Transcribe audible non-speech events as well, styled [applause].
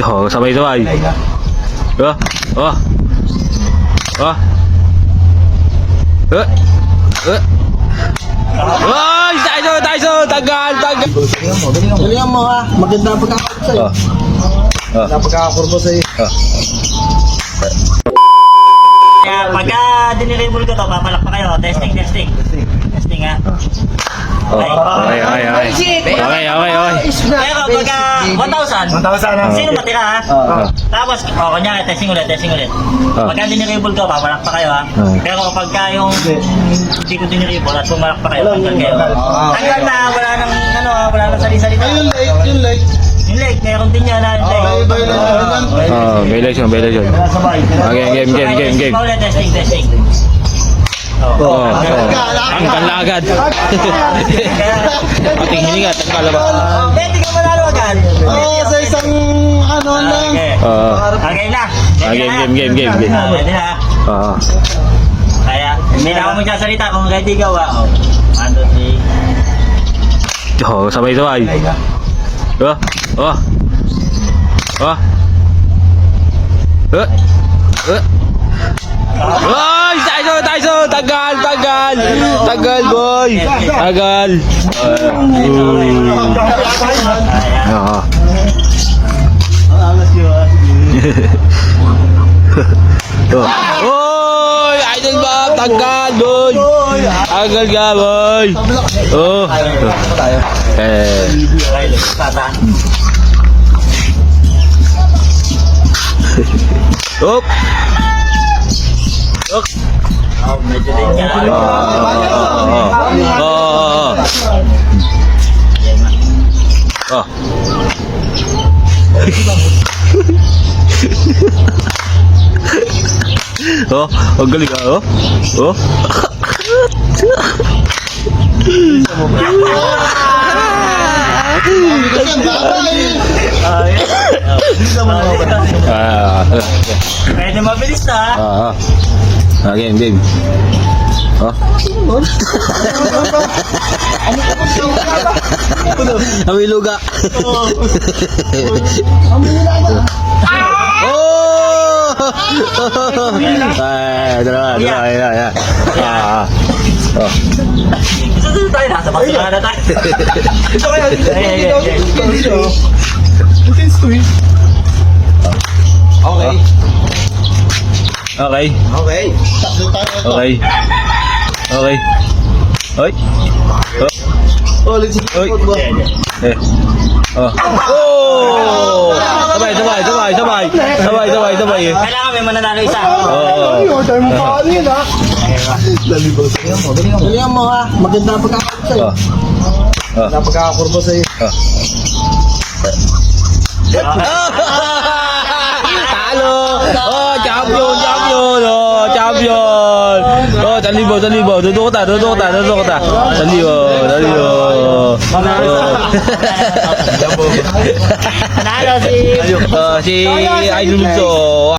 Oh, sabay-sabay. Oh, oh. Oh. Eh. Eh. Ay, Tyson, Tyson, tagal, tagal. Galingan mo ha. Maganda ang pagkakakurbo sa'yo. Oh. Oh. Maganda pagkakakurbo sa'yo. Oh. Kaya pagka dinirable ko to, papalak pa kayo. Testing, testing. Testing ha. Oh. Okay, okay, okay. Okay, okay, okay. Pero pagka 1,000, 1,000 na. sino matira ha? Oh. Tapos, oh, kunyari, testing ulit, testing ulit. Ah. Pagka dinirable ko, papalak pa kayo ha. Ah. Pero pagka yung hindi ko dinirable at pumalak pa kayo, hanggang kayo. Ah. Hanggang na wala nang, ano, wala nang sali-salita. Ayun, like, yun, like. Yung late, meron din yan ha. Yung late. Okay, bye lang. Oh, violation, violation. Okay, game, game, game, game. Testing pa ulit, testing, testing. Oh, oh. Kala- Ang kanlagad. Ating [laughs] hininga, tangkala ba? Eh, di ka manalo agad. Oo, sa isang ano lang. Okay. Oo. Okay na. Ah, game, game, game, game, game. Ah, Ready na. Oo. Kaya, hindi na ako magsasalita kung ready ka ba. Oh. Two, three. Oh, sabay-sabay. Oh, oh. Oh. Eh. Eh. Ay, Tyson, Tyson, tagal, tagal. Tagal, boy. Tagal. Oo. Oy, idol ba? Tagal, boy. Tagal ka, boy. Oh. Eh. [laughs] Okay, tata. Oh, medyo din ka. Oh, oh, oh. Oh. Oh, ang galing ah, oh. Oh. Ah, Medyo mabilis na. ah, ah. Game, game. Oh. Amoy luga. Oh! Ay, dalawa, dalawa, ya, ya. Ah. Oh. Susunod tayo, nasa basura na tayo. Ito kaya, dito, Ay, ay, dito, ay, dito, Okay. Okay. Tatlo tayo. Okay. Okay. Hoy. Oh. Oh, let's see. Oy. Eh. Oh. Oh! Sabay, sabay, sabay, sabay. Sabay, sabay, sabay. Kailangan may mananalo isa. Oh. Ay, order mo pa ano yun ha? Sa'yo mo. Galingan mo ha. Maganda ang pagkakakurbo sa'yo. Oh. Oh. Maganda ang pagkakakurbo sa'yo. Oh. Talibo, talibo. Duduk ta, duduk ta, duduk ta. Talibo. Oh. Nanalo si Oh, si Idol Bunso.